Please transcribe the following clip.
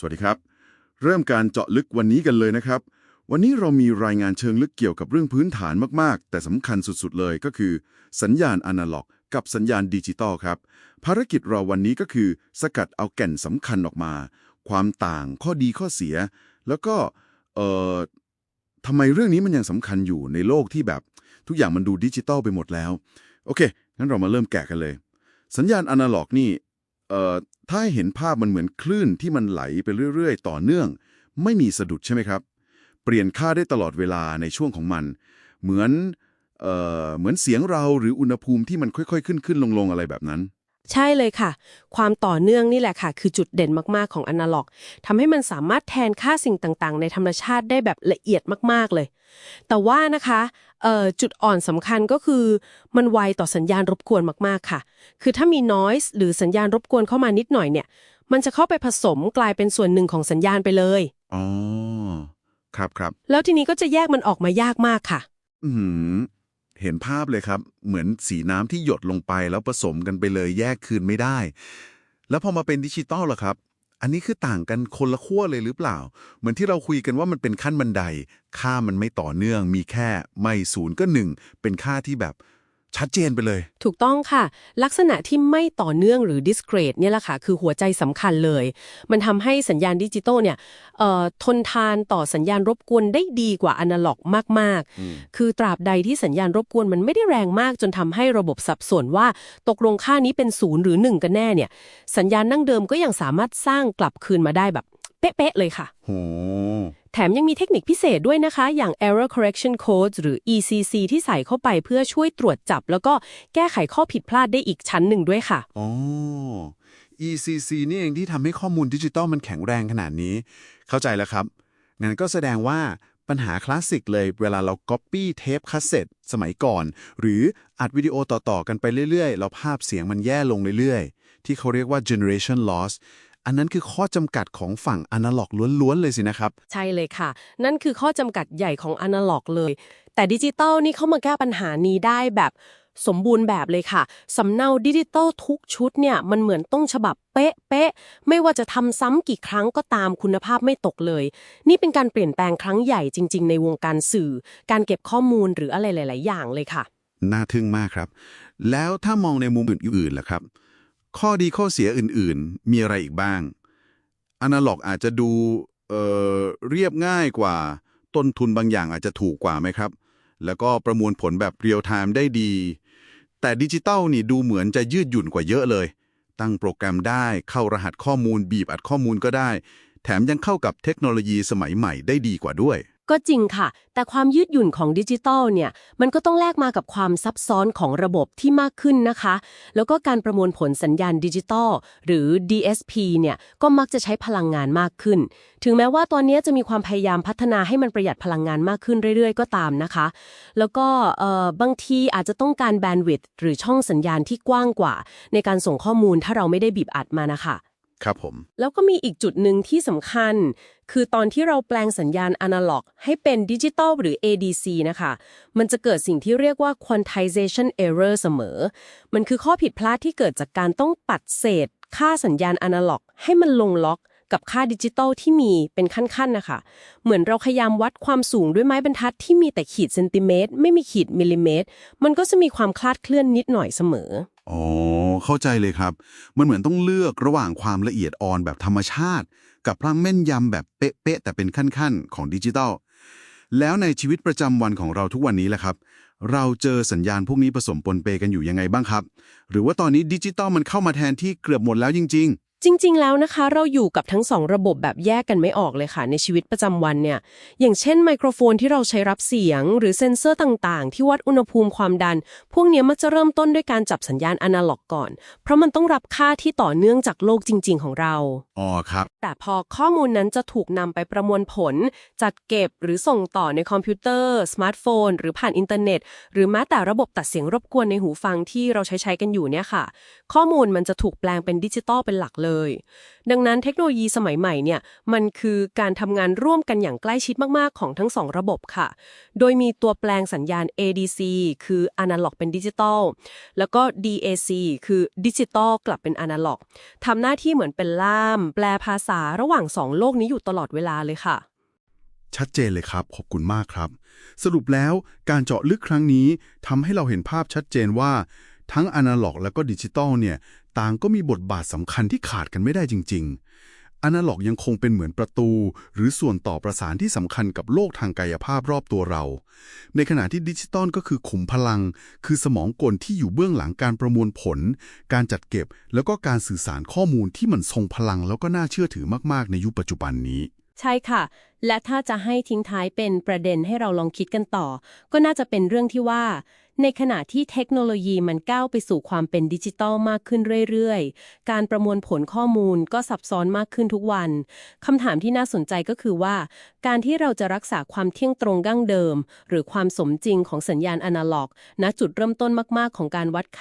สวัสดีครับ เริ่มการเจาะลึกวันนี้กันเลยนะครับ วันนี้เรามีรายงานเชิงลึกเกี่ยวกับเรื่องพื้นฐานมากๆ แต่สำคัญสุดๆเลยก็คือ สัญญาณอนาล็อก กับสัญญาณดิจิตอลครับ ภารกิจเราวันนี้ก็คือ สกัดเอาแก่นสำคัญออกมา ความต่างข้อดีข้อเสีย แล้วก็เอ่อทำไมเรื่องนี้มันยังสำคัญอยู่ในโลกที่แบบ ทุกอย่างมันดูดิจิตอลไปหมดแล้ว โอเคงั้นเรามาเริ่มแกะกันเลย สัญญาณอนาล็อกนี่ เอ่อถ้าเห็นภาพมันเหมือนคลื่นที่มันไหลไปเรื่อยๆ ต่อเนื่อง ไม่มีสะดุดใช่ไหมครับ เปลี่ยนค่าได้ตลอดเวลาในช่วงของมัน เหมือนเอ่อเหมือนเสียงเราหรืออุณหภูมิที่มันค่อยๆ ขึ้นขึ้นลงๆอะไรแบบนั้น ใช่เลยค่ะ ความต่อเนื่องนี่แหละค่ะ คือจุดเด่นมากๆของอนาล็อกทำให้มันสามารถแทนค่าสิ่งต่างๆ ในธรรมชาติได้แบบละเอียดมากๆเลย แต่ว่านะคะเอ่อจุดอ่อนสำคัญก็คือ มันไวต่อสัญญาณรบกวนมากๆค่ะ คือถ้ามี noise หรือสัญญาณรบกวนเข้ามานิดหน่อยเนี่ย มันจะเข้าไปผสมกลายเป็นส่วนหนึ่งของสัญญาณไปเลยอ๋อครับครับแล้วทีนี้ก็จะแยกมันออกมายากมากค่ะ อืม เห็นภาพเลยครับ เหมือนสีน้ำที่หยดลงไปแล้วผสมกันไปเลยแยกคืนไม่ได้ แล้วพอมาเป็นดิจิตอลล่ะครับ อันนี้คือต่างกันคนละขั้วเลยหรือเปล่า เหมือนที่เราคุยกันว่ามันเป็นขั้นบันได ค่ามันไม่ต่อเนื่อง มีแค่ไม่ศูนย์ก็หนึ่งเป็นค่าที่แบบ ชัดเจนไปเลย ถูกต้องค่ะ ลักษณะที่ไม่ต่อเนื่องหรือ discrete เนี่ยแหละค่ะ คือหัวใจสำคัญเลย มันทำให้สัญญาณดิจิตอลเนี่ยเอ่อทนทานต่อสัญญาณรบกวนได้ดีกว่าอนาล็อกมากอืมๆคือตราบใดที่สัญญาณรบกวนมันไม่ได้แรงมาก จนทำให้ระบบสับสนว่าตกลงค่านี้เป็นศูนย์หรือหนึ่งกันแน่เนี่ย สัญญาณนั่งเดิมก็ยังสามารถสร้างกลับคืนมาได้แบบ เป๊ะๆเลยค่ะโห แถมยังมีเทคนิคพิเศษด้วยนะคะ อย่าง error correction codes หรือ ECC ที่ใส่เข้าไปเพื่อช่วยตรวจจับ แล้วก็แก้ไขข้อผิดพลาดได้อีกชั้นหนึ่งด้วยค่ะ อ๋อ ECC นี่เองที่ทำให้ข้อมูลดิจิตอลมันแข็งแรงขนาดนี้ เข้าใจแล้วครับ งั้นก็แสดงว่าปัญหาคลาสสิกเลย เวลาเรา Copy เทปคาสเซ็ตสมัยก่อน หรืออัดวิดีโอต่อ ๆ กันไปเรื่อย ๆ แล้วภาพเสียงมันแย่ลงเรื่อย ๆ ที่เขาเรียกว่า generation loss อันนั้นคือข้อจำกัดของฝั่งอนาล็อกล้วนๆเลยสินะครับ ใช่เลยค่ะ นั่นคือข้อจำกัดใหญ่ของอนาล็อกเลย แต่ดิจิตอลนี่เข้ามาแก้ปัญหานี้ได้แบบสมบูรณ์แบบเลยค่ะ สำเนาดิจิตอลทุกชุดเนี่ย มันเหมือนต้นฉบับเป๊ะเป๊ะๆไม่ว่าจะทำซ้ำกี่ครั้งก็ตามคุณภาพไม่ตกเลย นี่เป็นการเปลี่ยนแปลงครั้งใหญ่จริง ๆ ในวงการสื่อ การเก็บข้อมูลหรืออะไรหลาย ๆ อย่างเลยค่ะ น่าทึ่งมากครับ แล้วถ้ามองในมุมอื่นๆล่ะครับ ข้อดีข้อเสียอื่นๆ มีอะไรอีกบ้างอนาล็อกอาจจะดูเอ่อเรียบง่ายกว่า ต้นทุนบางอย่างอาจจะถูกกว่าไหมครับ แล้วก็ประมวลผลแบบเรียลไทม์ได้ดี แต่ดิจิตอลนี่ดูเหมือนจะยืดหยุ่นกว่าเยอะเลย ตั้งโปรแกรมได้เข้ารหัสข้อมูลบีบอัดข้อมูลก็ได้ แถมยังเข้ากับเทคโนโลยีสมัยใหม่ได้ดีกว่าด้วย ก็จริงค่ะ แต่ความยืดหยุ่นของดิจิทัลเนี่ยมันก็ต้องแลกมากับความซับซ้อนของระบบที่มากขึ้นนะคะ แล้วก็การประมวลผลสัญญาณดิจิทัลหรือ DSP เนี่ยก็มักจะใช้พลังงานมากขึ้น ถึงแม้ว่าตอนนี้จะมีความพยายามพัฒนาให้มันประหยัดพลังงานมากขึ้นเรื่อยๆ ก็ตามนะคะ แล้วก็เอ่อบางทีอาจจะต้องการแบนด์วิดต์หรือช่องสัญญาณที่กว้างกว่า ในการส่งข้อมูลถ้าเราไม่ได้บีบอัดมานะคะ ครับผม แล้วก็มีอีกจุดหนึ่งที่สำคัญ คือตอนที่เราแปลงสัญญาณอนาล็อก ให้เป็นดิจิตอลหรือ ADC นะคะ มันจะเกิดสิ่งที่เรียกว่า quantization error เสมอ มันคือข้อผิดพลาดที่เกิดจากการต้องปัดเศษ ค่าสัญญาณอนาล็อก ให้มันลงล็อก กับค่าดิจิตอลที่มีเป็นขั้นๆนะคะ เหมือนเราพยายามวัดความสูงด้วยไม้บรรทัดที่มีแต่ขีดเซนติเมตร ไม่มีขีดมิลลิเมตร มันก็จะมีความคลาดเคลื่อนนิดหน่อยเสมอ อ๋อ เข้าใจเลยครับ มันเหมือนต้องเลือกระหว่างความละเอียดอ่อนแบบธรรมชาติ กับพลังแม่นยำแบบเป๊ะๆแต่เป็นขั้นๆ ของดิจิทัลแล้วในชีวิตประจำวันของเราทุกวันนี้แหละครับ เราเจอสัญญาณพวกนี้ผสมปนเปกันอยู่ยังไงบ้างครับ หรือว่าตอนนี้ดิจิตอลมันเข้ามาแทนที่เกือบหมดแล้วจริง จริงๆ แล้วนะคะ เราอยู่กับทั้งสองระบบแบบแยกกันไม่ออกเลยค่ะ ในชีวิตประจำวันเนี่ย อย่างเช่นไมโครโฟนที่เราใช้รับเสียง หรือเซ็นเซอร์ต่างๆ ที่วัดอุณหภูมิความดัน พวกเนี้ยมักจะเริ่มต้นด้วยการจับสัญญาณอนาล็อกก่อน เพราะมันต้องรับค่าที่ต่อเนื่องจากโลกจริง ๆ ของเราๆอ๋อครับ แต่พอข้อมูลนั้นจะถูกนำไปประมวลผล จัดเก็บหรือส่งต่อในคอมพิวเตอร์ สมาร์ทโฟน หรือผ่านอินเทอร์เน็ต หรือแม้แต่ระบบตัดเสียงรบกวนในหูฟังที่เราใช้ใช้กันอยู่เนี่ยค่ะ ข้อมูลมันจะถูกแปลงเป็นดิจิตอลเป็นหลักเลเลย ดังนั้นเทคโนโลยีสมัยใหม่เนี่ยมันคือการทำงานร่วมกันอย่างใกล้ชิดมากๆของทั้งสองระบบค่ะ โดยมีตัวแปลงสัญญาณ ADC คือ Analog เป็นดิจิตอลแล้วก็ DAC คือดิจิตอลกลับเป็น Analog ทำหน้าที่เหมือนเป็นล่าม แปลภาษาระหว่างสองโลกนี้อยู่ตลอดเวลาเลยค่ะชัดเจนเลยครับ ขอบคุณมากครับ สรุปแล้วการเจาะลึกครั้งนี้ทำให้เราเห็นภาพชัดเจนว่า ทั้งอนาล็อกและก็ดิจิตอลเนี่ยต่างก็มีบทบาทสำคัญที่ขาดกันไม่ได้จริง ๆ อนาล็อกยังคงเป็นเหมือนประตู หรือส่วนต่อประสานที่สำคัญกับโลกทางกายภาพรอบตัวเรา ในขณะที่ดิจิตอลก็คือขุมพลัง คือสมองกลที่อยู่เบื้องหลังการประมวลผล การจัดเก็บ แล้วก็การสื่อสารข้อมูลที่มันทรงพลังแล้วก็น่าเชื่อถือมากๆ ในยุคปัจจุบันนี้ ใช่ค่ะ และถ้าจะให้ทิ้งท้ายเป็นประเด็นให้เราลองคิดกันต่อ ก็น่าจะเป็นเรื่องที่ว่า ในขณะที่เทคโนโลยีมันก้าวไปสู่ความเป็นดิจิตอลมากขึ้นเรื่อยๆ การประมวลผลข้อมูลก็ซับซ้อนมากขึ้นทุกวันคำถามที่น่าสนใจก็คือว่า การที่เราจะรักษาความเที่ยงตรงดั้งเดิม หรือความสมจริงของสัญญาณอนาล็อกณจุดเริ่มต้นมาก ๆ ของการวัดค่า